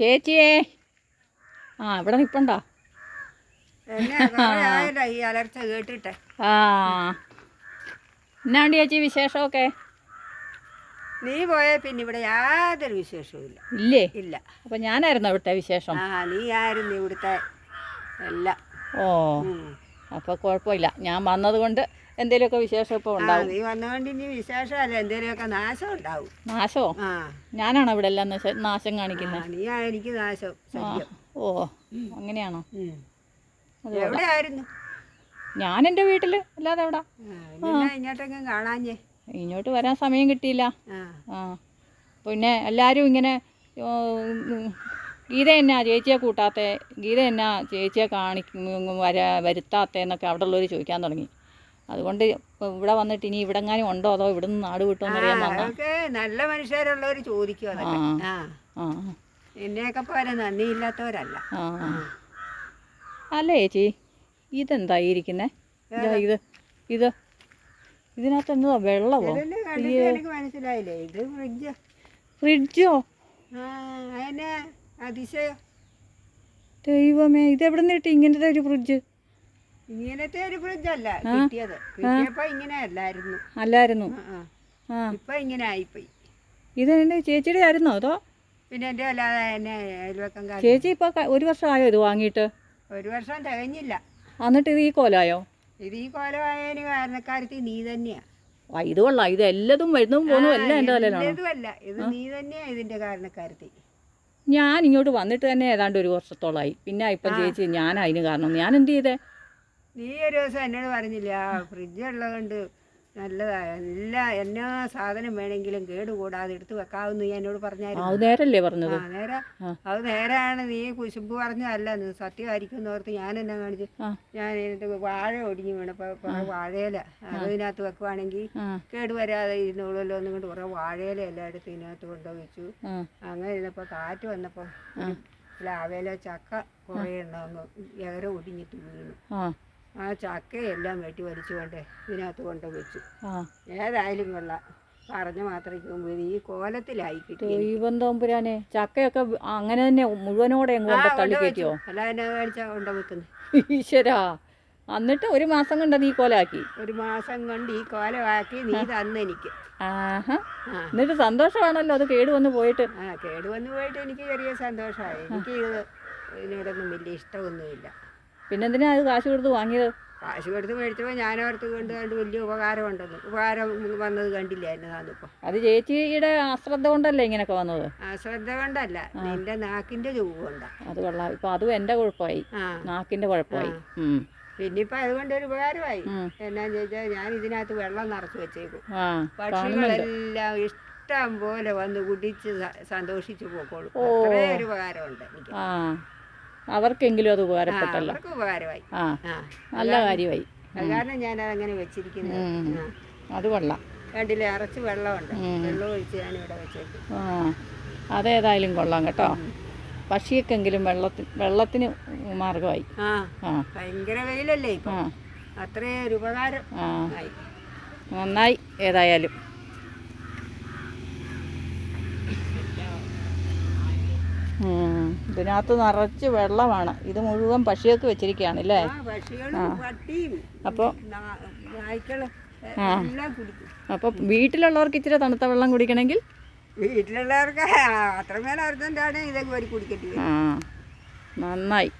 ചേച്ചിയേ. ആ ഇവിടെ നിൽപ്പണ്ടോ? ഈ അലർച്ച കേട്ടിട്ടെ. ആ. എന്നാണ്ട് ചേച്ചി വിശേഷമൊക്കെ? നീ പോയ പിന്നെ ഇവിടെ യാതൊരു വിശേഷവും ഇല്ല. ഇല്ലേ? ഇല്ല. അപ്പൊ ഞാനായിരുന്നു ഇവിടുത്തെ വിശേഷം. ആ നീ ആയിരുന്നു ഇവിടുത്തെ എല്ലാം. ഓ. അപ്പൊ കുഴപ്പമില്ല. ഞാൻ വന്നത് കൊണ്ട് എന്തെങ്കിലുമൊക്കെ വിശേഷം ഇപ്പോൾ ഉണ്ടാവും? നീ വന്നുകൊണ്ട് ഇനി വിശേഷമല്ല എന്തെങ്കിലുമൊക്കെ നാശം ഉണ്ടാവും. നാശമോ ആ. ഞാനാണോ ഇവിടെ എല്ലാം നശ- നാശം കാണിക്കുന്നത് നീയാ എനിക്ക് നാശം ശല്യം ഓ അങ്ങനെയാണോ? ഉം. എവിടെ ആയിരുന്നു ഞാൻ എന്റെ വീട്ടിൽ അല്ലാതെ എവിടെ? ആ, നിന്നെ ഇങ്ങോട്ടെങ്കിലും കാണാഞ്ഞേ? ഇങ്ങോട്ട് വരാൻ സമയം കിട്ടിയില്ല. ആ. ആ. പിന്നെ എല്ലാരും ഇങ്ങനെ ഓ, ഉം, ഗീത എന്നാ ചേച്ചിയെ കൂട്ടാത്തെ ഗീത എന്നാ ചേച്ചിയെ കാണിക്കും വര വരുത്താത്തേന്നൊക്കെ അവിടെ ഉള്ളവർ ചോദിക്കാൻ തുടങ്ങി. അതുകൊണ്ട് ഇവിടെ വന്നിട്ട് ഇനി ഇവിടെ എങ്ങാനും ഉണ്ടോ അതോ ഇവിടെ നിന്ന് നാട് വിട്ടോ എന്നറിയാൻ വന്നാ? അതൊക്കെ നല്ല മനുഷ്യരുള്ളവർ ചോദിക്കും അതൊക്കെ. ആ ആ. എന്നെയൊക്കെ പോലെ നന്ദിയില്ലാത്തവരല്ല. അല്ല ചേച്ചി? ഇതെന്താ ഈ ഇരിക്കുന്നേ ഇതാ ഇത്. ഇത് ഇതിനകത്ത് എന്താ വെള്ളമോ മനസ്സിലായില്ലേ? ഇത് ഫ്രിഡ്ജ്. ഫ്രിഡ്ജോ? അതിശയോ. ദൈവമേ ഇതെവിടെ നിന്ന് കിട്ടി ഇങ്ങനത്തെ ഒരു ഫ്രിഡ്ജ്? ഇങ്ങനത്തെ ഒരു ഫ്രിഡ്ജല്ല. കിട്ടിയത്. കിട്ടിയപ്പോ ഇങ്ങനെ അല്ലായിരുന്നു. അല്ലായിരുന്നു ഇപ്പൊ ഇങ്ങനെ ആയിപ്പോയി ഇത് എന്റെ ചേച്ചിയുടെ ആയിരുന്നോ അതോ? പിന്നെ എന്റെ അല്ലാതെ എന്നെ അയൽവക്കം ചേച്ചി ഇപ്പൊ ഒരു വർഷം ആയോ ഇത് വാങ്ങിയിട്ട്? ഒരു വർഷം തികഞ്ഞില്ല. എന്നിട്ട് ഇത് ഈ കോലായോ? ഇത് ഈ കോലമായതിന് കാരണക്കാരത്തി നീ തന്നെയാ. ഇത് കൊള്ളാം. ഇത് എല്ലതും വരുന്നതും പോകുന്നതും എല്ലാം എന്റെ തലയിലാണോ? ഇത് നീ തന്നെയാ ഇതിന്റെ കാരണക്കാരത്തി ഞാൻ ഇങ്ങോട്ട് വന്നിട്ട് തന്നെ ഏതാണ്ട് ഒരു വർഷത്തോളമായി പിന്നെ ഇപ്പം ചേച്ചി ഞാൻ അതിന് കാരണം. ഞാൻ എന്ത് ചെയ്തേ? നീ ഒരു ദിവസം എന്നോട് പറഞ്ഞില്ല ഫ്രിഡ്ജ് ഉള്ളതുകൊണ്ട് നല്ലതായ. എല്ലാ എന്നാ സാധനം വേണമെങ്കിലും കേടുകൂടാതെ എടുത്ത് വെക്കാവുന്ന നീ എന്നോട് പറഞ്ഞായിരുന്നു. നേരല്ലേ പറഞ്ഞത്? ആ നേരെ. അത് നേരാണ്. നീ കുശുമ്പ് പറഞ്ഞതല്ല നീ സത്യമായിരിക്കും എന്ന് ഓർത്ത് ഞാൻ എന്നാ കാണിച്ചു? ഞാൻ എന്നിട്ട് വാഴ ഒടിഞ്ഞു വീണപ്പോൾ വാഴയില. അതിനകത്ത് വെക്കുവാണെങ്കിൽ ആ. കേട് വരാതെ ഇരുന്നോളല്ലോ എന്നും കൊണ്ട് കുറേ വാഴയില എല്ലാം എടുത്ത് ഇതിനകത്ത് കൊണ്ടുവച്ചു. അങ്ങനെ ഇരുന്നപ്പോൾ കാറ്റ് വന്നപ്പോൾ പ്ലാവേല ചക്ക കുറേ എണ്ണം അങ്ങ് ഏറെ ഒടിഞ്ഞിട്ട് വീണു. ആ ചക്കയെല്ലാം വെട്ടി വലിച്ചുകൊണ്ട് ഇതിനകത്ത് കൊണ്ട് വെച്ചു. ഏതായാലും കൊള്ളാം. പറഞ്ഞു മാത്രമേ മുമ്പ് ഈ കോലത്തിലായി ദൈവം തമ്പുരാനെ ചക്കയൊക്കെ അങ്ങനെ തന്നെ മുഴുവനോടെ കേട്ടിയോ കൊണ്ട് തള്ളി കയറ്റിയോ? അല്ല കൊണ്ട വെക്കുന്നത് ഈശ്വരാ എന്നിട്ട് ഒരു മാസം കൊണ്ട് നീ കോലാക്കി? ഒരു മാസം കൊണ്ട് ഈ കോലമാക്കി നീ തന്നെനിക്ക് ആഹാ. ആ. എന്നിട്ട് സന്തോഷമാണല്ലോ അത് കേട് വന്ന് പോയിട്ട്. ആ കേട് വന്നു പോയിട്ട് എനിക്ക് ചെറിയ സന്തോഷമായി. എനിക്ക് ഇതിനോടൊന്നും വലിയ ഇഷ്ടമൊന്നുമില്ല. പിന്നെ എന്തിനാ അത് കാശ് കൊടുത്ത് വാങ്ങിയത്? കാശ് കൊടുത്ത് മേടിച്ചപ്പോൾ ഞാനോർത്ത് കൊണ്ട് കണ്ട് വലിയ ഉപകാരം ഉണ്ടെന്ന്. ഉപകാരം വന്നത് കണ്ടില്ല എന്നതാന്നിപ്പോൾ അത് ചേച്ചിയുടെ അശ്രദ്ധ കൊണ്ടല്ലേ ഇങ്ങനെയൊക്കെ വന്നത്? അശ്രദ്ധ കൊണ്ടല്ല. നിന്റെ നാക്കിന്റെ ചുവ് അത് കൊള്ളാം. ഇപ്പം അതും എന്റെ കുഴപ്പമായി. നാക്കിന്റെ കുഴപ്പമായി. ഉം. പിന്നെ ഇപ്പം അതുകൊണ്ട് ഒരു ഉപകാരമായി. എന്നാ എന്നാന്ന് ചോദിച്ചാൽ ഞാൻ ഇതിനകത്ത് വെള്ളം നിറച്ചു വെച്ചേക്കും. പക്ഷികളെല്ലാം ഇഷ്ടം പോലെ വന്ന് കുടിച്ച് സന്തോഷിച്ചു പോക്കോളും. അത്രേ ഒരു ഉപകാരമുണ്ട് എനിക്ക്. അവർക്കെങ്കിലും അത് ഉപകാരപ്പെട്ടല്ലോ. ഉപകാരമായി ആ നല്ല കാര്യമായി. കാരണം ഞാൻ അതങ്ങനെ വെച്ചിരിക്കുന്നത്. അത് കൊള്ളാം. കണ്ടില്ലേ അറച്ച് വെള്ളമുണ്ട്. വെള്ളം ഒഴിച്ച് ഞാൻ ഇവിടെ വെച്ചേക്കും. ആ അതേതായാലും കൊള്ളാം കേട്ടോ. പക്ഷിയൊക്കെങ്കിലും വെള്ളത്തിന് വെള്ളത്തിന് മാർഗമായി. ഭയങ്കര വെയിലല്ലേ ആ. അത്രേ ഒരു ഉപകാരം നന്നായി ഏതായാലും. ഉം. ഇതിനകത്ത് നിറച്ച് വെള്ളമാണ്. ഇത് മുഴുവൻ പക്ഷികൾക്ക് വെച്ചിരിക്കുകയാണ് അല്ലേ? ആ അപ്പോൾ കുടിക്കും. അപ്പോൾ വീട്ടിലുള്ളവർക്ക് ഇച്ചിരി തണുത്ത വെള്ളം കുടിക്കണമെങ്കിൽ? വീട്ടിലുള്ളവർക്ക് അത്രമേൽ അർജന്റാണ് ഇതൊക്കെ കുടിക്കേണ്ടി ആ നന്നായി.